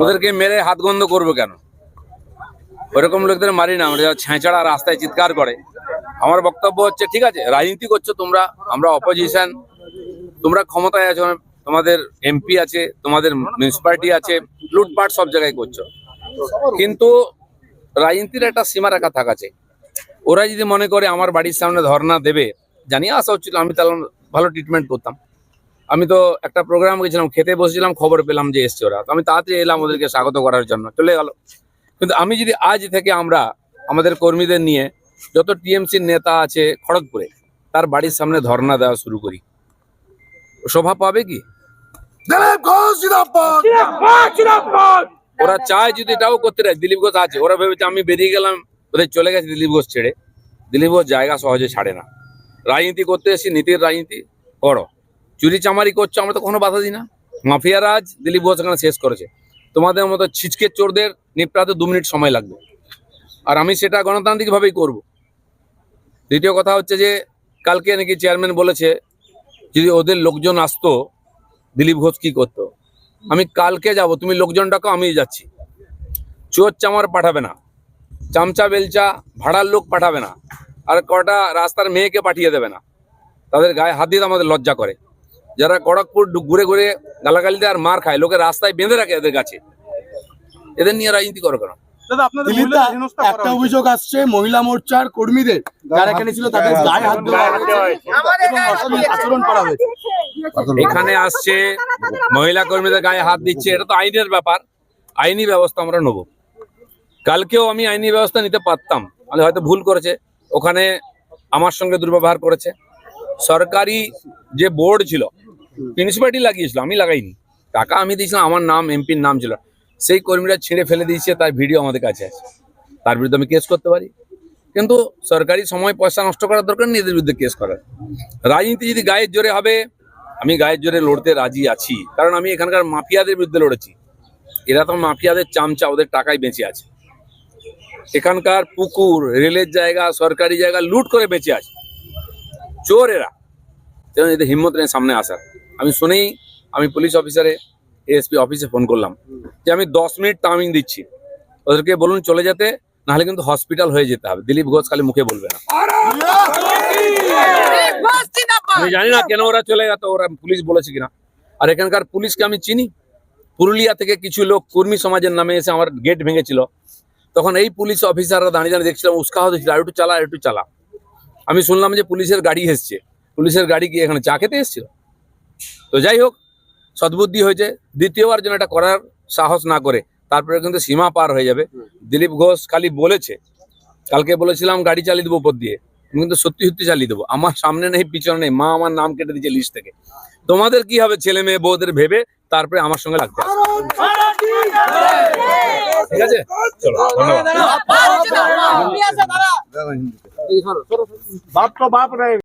ওদেরকে মেরে হাত গন্ধ করব কেন? ওরকম লোকদের মারি না, আমরা ছেঁচড়া রাস্তায় চিৎকার করে। আমার বক্তব্য হচ্ছে, ঠিক আছে, রাজনীতি করছ তোমরা, আমরা অপোজিশন তোমরা ক্ষমতায় আছো, তোমাদের এমপি আছে, তোমাদের মিউনিসিপালিটি আছে, লুটপাট সব জায়গায় করছ। কিন্তু রাজনীতির একটা সীমা রেখা থাকা চাই ওরা যদি মনে করে আমার বাড়ির সামনে ধর্ণা দেবে, জানিয়ে আসা হচ্ছিল আমি তাহলে ভালো ট্রিটমেন্ট করতাম। আমি তো একটা প্রোগ্রাম গেছিলাম খেতে বসেছিলাম খবর পেলাম যে এসছে ওরা। তো আমি তাড়াতাড়ি এলাম ওদেরকে স্বাগত করার জন্য চলে গেল। কিন্তু আমি যদি আজ থেকে আমরা আমাদের কর্মীদের নিয়ে যত টিএমসির নেতা আছে খড়গপুরে তার বাড়ির সামনে ধর্ণা দেওয়া শুরু করি। শোভা পাবে কি? ওরা চায় যদি এটাও করতে রায় দিলীপ ঘোষ আছে। ওরা ভেবেছে আমি বেরিয়ে গেলাম ওদের চলে গেছে দিলীপ ঘোষ ছেড়ে। দিলীপ ঘোষ জায়গা সহজে ছাড়ে না। রাজনীতি করতে এসেছি নীতির রাজনীতি করো। চুরি চামারি করছ, আমরা তো কোনো বাধা দিই না। মাফিয়া রাজ, দিলীপ ঘোষ এখানে শেষ করেছে। তোমাদের মতো ছিচকে চোরদের নিপটাতে দু মিনিট সময় লাগবে। আর আমি সেটা গণতান্ত্রিকভাবেই করব। দ্বিতীয় কথা হচ্ছে যে, কালকে নাকি চেয়ারম্যান বলেছে, যদি ওদের লোকজন আসতো, দিলীপ ঘোষ কী করতো? আমি কালকে যাব, তুমি লোকজন ডাকো আমি যাচ্ছি। চোর চামার পাঠাবে না। চামচা, বেলচা, ভাড়ার লোক পাঠাবে না। আর কটা রাস্তার মেয়েকে পাঠিয়ে দেবে না। তাদের গায়ে হাত দিয়ে আমাদের লজ্জা করে। যারা খড়গপুর ডু- ঘুরে ঘুরে গালাগালি দেয় আর মার খায় লোকে রাস্তায় বেঁধে রাখে এদের কাছে। এদের নিয়ে রাজনীতি করো কেন? একটা অভিযোগ আসছে মহিলা মোর্চার কর্মীদের। যারা এখানে ছিল তাদের গায়ে হাত এবং আচরণ করা হয়েছে। এখানে আসছে মহিলা কর্মীদের গায়ে হাত দিচ্ছে এটা তো আইনের ব্যাপার। আইনি ব্যবস্থা আমরা নেব। কালকেও আমি আইনি ব্যবস্থা নিতে পারতাম আমি হয়তো ভুল করেছে। ওখানে আমার সঙ্গে দুর্ব্যবহার করেছে। সরকারি যে বোর্ড ছিল প্রিন্সিপালিটি লাগিয়েছিল, আমি লাগাইনি। টাকা আমি দিয়েছিলাম, আমার নাম এমপির নাম ছিল। সেই কর্মীরা ছিঁড়ে ফেলে দিয়েছে, তার ভিডিও আমাদের কাছে আছে। তার বিরুদ্ধে আমি কেস করতে পারি। কিন্তু সরকারি সময় পয়সা নষ্ট করার দরকার নেই, এদের বিরুদ্ধে কেস করার। রাজনীতি যদি গায়ের জোরে হবে, আমি গায়ের জোরে লড়তে রাজি আছি। কারণ আমি এখানকার মাফিয়াদের বিরুদ্ধে লড়েছি। এরা তো মাফিয়াদের চামচা, ওদের টাকায় বেঁচে আছে। এখানকার পুকুর, রেলের জায়গা, সরকারি জায়গা লুট করে বেঁচে আছে। চোর এরা। এদের হিম্মত নেই সামনে আসার। আমি শুনেই আমি পুলিশ অফিসারে এএসপি অফিসে ফোন করলাম যে আমি দশ মিনিট টাইমিং দিচ্ছি। ওদেরকে বলুন চলে যেতে, নাহলে কিন্তু হসপিটাল হয়ে যেতে হবে। দিলীপ ঘোষ খালি মুখে বলবে না। আমি জানি না কেন ওরা চলে গেত ওরা পুলিশ বলেছে কিনা। আর এখানকার পুলিশকে আমি চিনি। পুরুলিয়া থেকে কিছু লোক কর্মী সমাজের নামে এসে আমার গেট ভেঙেছিল। তখন এই পুলিশ অফিসাররা দাঁড়িয়ে দাঁড়িয়ে দেখছিলাম উৎসাহ দিচ্ছিল আর একটু চালা, আর একটু চালা। আমি শুনলাম যে পুলিশের গাড়ি এসছে। পুলিশের গাড়ি কি এখানে চা খেতে এসছিল? তো যাই হোক, সদ্বুদ্ধি হয়েছে। দ্বিতীয়বার যেন এটা করার সাহস না করে, তারপরে কিন্তু সীমা পার হয়ে যাবে। দিলীপ ঘোষ খালি বলেছে, কালকে বলেছিলাম গাড়ি চালিয়ে দেবো উপর দিয়ে। আমি কিন্তু সত্যি সত্যি চালিয়ে দেবো। আমার সামনে নেই, পিছনে নেই, মা আমার নাম কেটে দিয়েছে লিস্ট থেকে। তোমাদের কি হবে ছেলে মেয়ে বউদের ভেবে, তারপরে আমার সঙ্গে লাগতে ঠিক আছে?